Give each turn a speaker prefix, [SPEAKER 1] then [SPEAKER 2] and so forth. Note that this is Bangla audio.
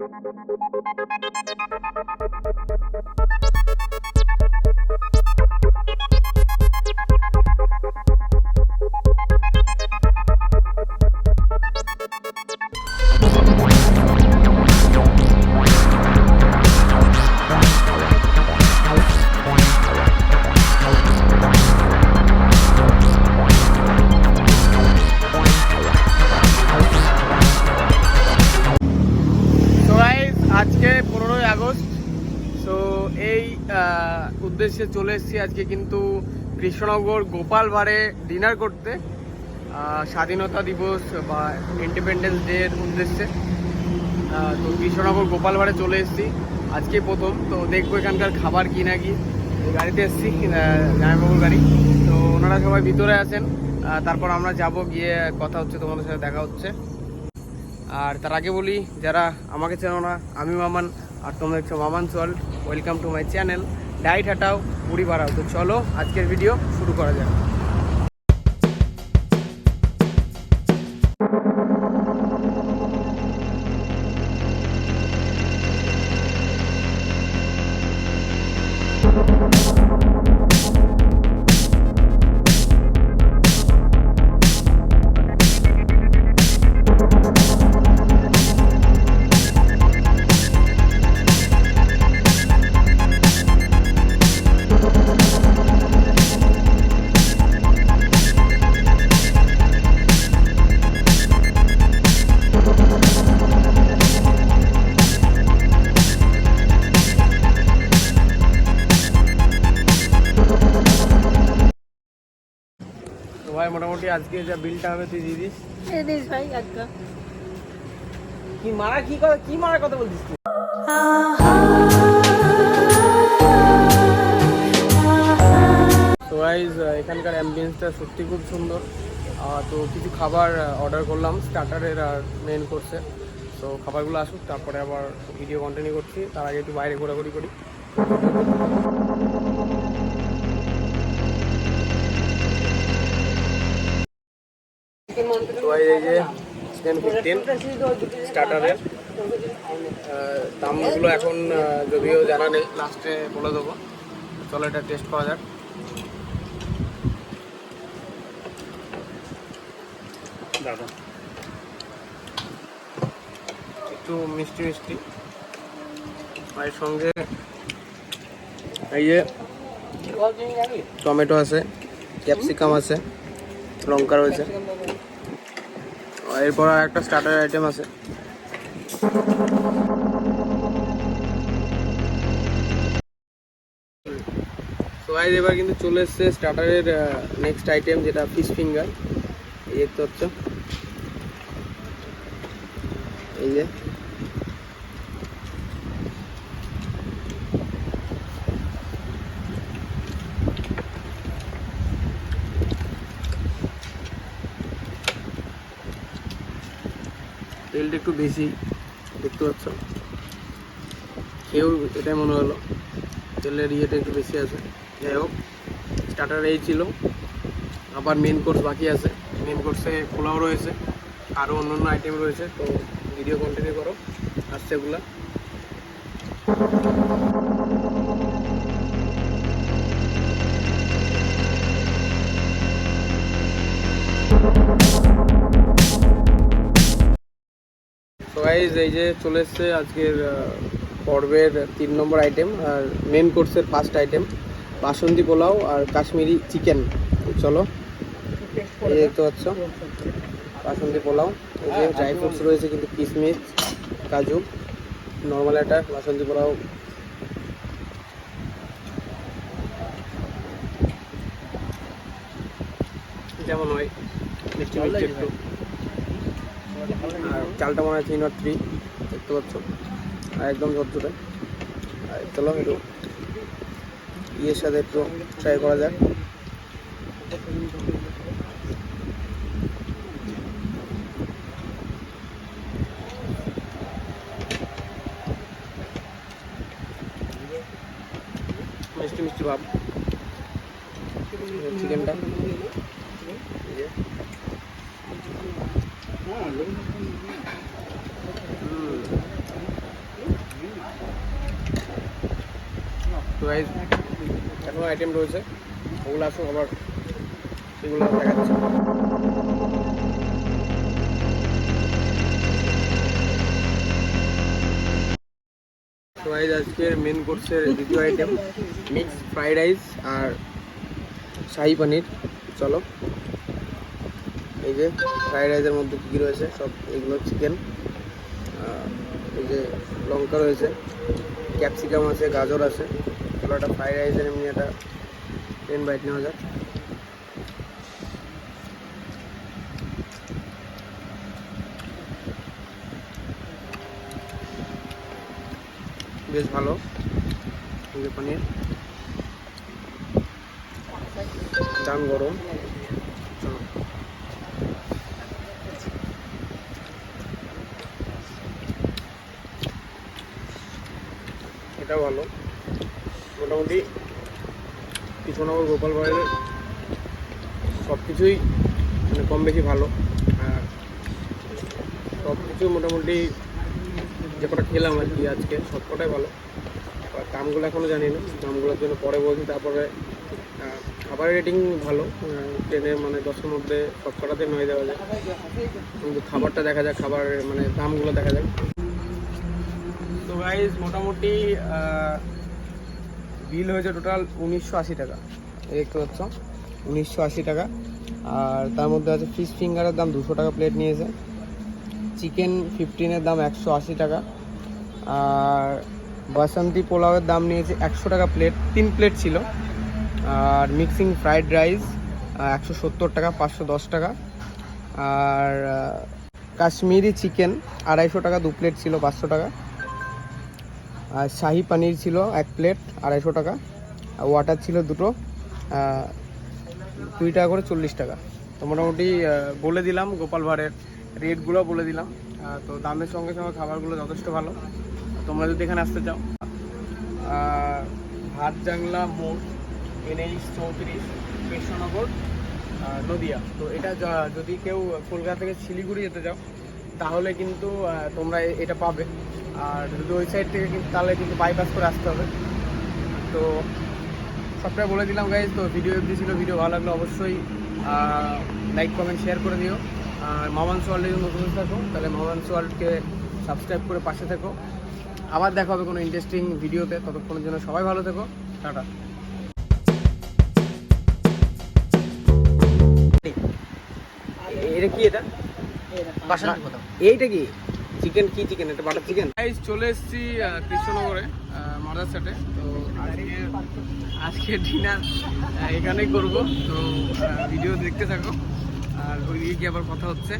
[SPEAKER 1] তো উদ্দেশ্যে চলে এসেছি আজকে কিন্তু কৃষ্ণনগর গোপাল ভাড়ে ডিনার করতে। স্বাধীনতা দিবস বা ইন্ডিপেন্ডেন্স ডে এর উদ্দেশ্যে। তো কৃষ্ণনগর গোপাল ভাড়ে চলে এসেছি। আজকে প্রথম, তো দেখব এখানকার খাবার কি না কি। গাড়িতে এসেছি জামাইবাবুর গাড়ি। তো ওনারা সবাই ভিতরে আছেন। তারপর আমরা যাব গিয়ে কথা হচ্ছে, তোমাদের সাথে দেখা হচ্ছে। আর তার আগে বলি, যারা আমাকে চেনো না, আমি মামান, আর তোমরা Mamon world welcome to my channel ডাইট হাঁটাও মুড়ি বাড়াও তো চলো আজকের ভিডিও শুরু করা যাক। মোটামুটি আজকে যা বিলটা হবে তুই দিয়ে দিস।
[SPEAKER 2] ভাই একটা
[SPEAKER 1] কি মারা কি কথা কি মারার কথা বলছিস তুই? তো গাইজ এখানকার অ্যাম্বিয়েন্সটা সত্যি খুব সুন্দর। তো কিছু খাবার অর্ডার করলাম স্টার্টারের আর মেন কোর্সে তো খাবারগুলো আসুক তারপরে আবার ভিডিও কন্টিনিউ করছি। তার আগে একটু বাইরে ঘোরাঘুরি করি। তো এই যে চিকেন ফিফটিন স্টার্টারের দামগুলো এখন যদিও জানা নেই লাস্টে বলে দেবো, চলো এটা টেস্ট করা যাক।
[SPEAKER 3] দাদা
[SPEAKER 1] একটু মিষ্টি মিষ্টি। আর সঙ্গে এই যে টমেটো আছে, ক্যাপসিকাম আছে, লঙ্কা রয়েছে। এরপর আর একটা স্টার্টার আইটেম আছে। গাইজ এবার কিন্তু চলে এসছে স্টার্টারের নেক্সট আইটেম যেটা ফিশ ফিঙ্গার এই দেখতে হচ্ছে এই যে। তেলটা একটু বেশি, দেখতে পাচ্ছ? খেয়েও এটাই মনে হলো, তেলের ইয়েটা একটু বেশি আছে। যাই হোক স্টার্টার এই ছিল। আবার মেন কোর্স বাকি আছে। মেন কোর্সে পোলাও রয়েছে আরও অন্য অন্য আইটেম রয়েছে, তো ভিডিও কন্টিনিউ করো। আসছে এগুলা। তো গাইজ এই যে চলে এসছে আজকের পর্বের তিন নম্বর আইটেম আর মেন কোর্সের ফার্স্ট আইটেম বাসন্তী পোলাও আর কাশ্মীরি চিকেন চলো এই দেখতে পাচ্ছ বাসন্তী পোলাও। এই যে ড্রাই ফ্রুটস রয়েছে কিন্তু কিশমিশ কাজু নর্মাল একটা বাসন্তী পোলাও। যেমন হয়? মিষ্টি মিষ্টি একটু। চালটা মনে হয় থ্রি থ্রি দেখতে পাচ্ছ? আর একদম ঝরঝরে। আর চলো একটু ইয়ের সাথে একটু ট্রাই করা যাক। মিষ্টি মিষ্টি ভাব। চিকেনটা তো এখনও আইটেম রয়েছে। ওগুলো আসুন আবার। সেগুলো দেখাচ্ছি। গাইজ আজকের মেন কোর্সের দ্বিতীয় আইটেম মিক্স ফ্রাইড রাইস আর শাহি পনির। চলো। এই যে ফ্রাইড রাইসের মধ্যে কী কী রয়েছে, সব এগুলো চিকেন এই যে লঙ্কা রয়েছে ক্যাপসিকাম আছে, গাজর আছে চলো একটা ফ্রাইড রাইসের এমনি একটা টেন বাইট নেওয়া যাক। বেশ ভালো, এই যে পনির। দাম গরম চলো এটাও ভালো। মোটামুটি কৃষ্ণনগর, গোপাল বাড়ির সব কিছুই মানে কম বেশি ভালো। আর সব কিছু মোটামুটি যে কটা খেলাম আর কি আজকে, সব কটাই ভালো। আর দামগুলো এখনও জানি না। দামগুলোর জন্য পরে বলছি, তারপরে খাবারের রেটিং ভালো। ট্রেনে মানে দশের মধ্যে সব কটাতে নয় দেওয়া যায়। কিন্তু খাবারটা দেখা যায় খাবারের মানে দামগুলো দেখা যায় গাইজ মোটামুটি বিল হয়েছে টোটাল উনিশশো আশি টাকা। দেখতে পাচ্ছ? উনিশশো আশি টাকা। আর তার মধ্যে আছে ফিশ ফিঙ্গারের দাম দুশো টাকা প্লেট নিয়েছে। চিকেন ফিফটিনের দাম একশো আশি টাকা। আর বাসন্তী পোলাওয়ের দাম নিয়েছে একশো টাকা প্লেট তিন প্লেট ছিল। আর মিক্সিং ফ্রাইড রাইস একশো সত্তর টাকা, পাঁচশো দশ টাকা। আর কাশ্মীরি চিকেন আড়াইশো টাকা, দু প্লেট ছিল পাঁচশো টাকা। আর শাহি পানির ছিল এক প্লেট আড়াইশো টাকা আর ওয়াটার ছিল দুটো কুড়ি টাকা করে চল্লিশ টাকা। তো মোটামুটি বলে দিলাম গোপাল ভাড়ের রেটগুলো বলে দিলাম। তো দামের সঙ্গে সঙ্গে খাবারগুলো যথেষ্ট ভালো। তোমরা যদি এখানে আসতে চাও আহ, হাট জাংলা মোড় এনএইচ চৌত্রিশ কৃষ্ণনগর নদিয়া। তো এটা যদি কেউ কলকাতা থেকে শিলিগুড়ি যেতে চাও তাহলে কিন্তু তোমরা এটা পাবে। আর যদি ওই সাইড থেকে কিন্তু তাহলে কিন্তু বাইপাস করে আসতে হবে। তো সবটাই বলে দিলাম গাইজ তো ভিডিও এফ ছিল ভিডিও ভালো লাগলে অবশ্যই লাইক কমেন্ট শেয়ার করে দিও। আর মামানস ওয়ার্ল্ডে যদি নতুন থাকো তাহলে মামানস ওয়ার্ল্ডকে সাবস্ক্রাইব করে পাশে থেকো। আবার দেখা হবে কোনো ইন্টারেস্টিং ভিডিওতে ততক্ষণের জন্য সবাই ভালো থেকো। টাটা। এটা কি এটা? এইটা কি? চিকেন কি চিকেন এটা বাটার চিকেন গাইস চলে এসেছি কৃষ্ণনগরে মাদার সেটে তো আজকে আজকে ডিনার এখানেই করব। তো ভিডিও দেখতে থাকো। আর ওইদিকে কি আবার কথা হচ্ছে।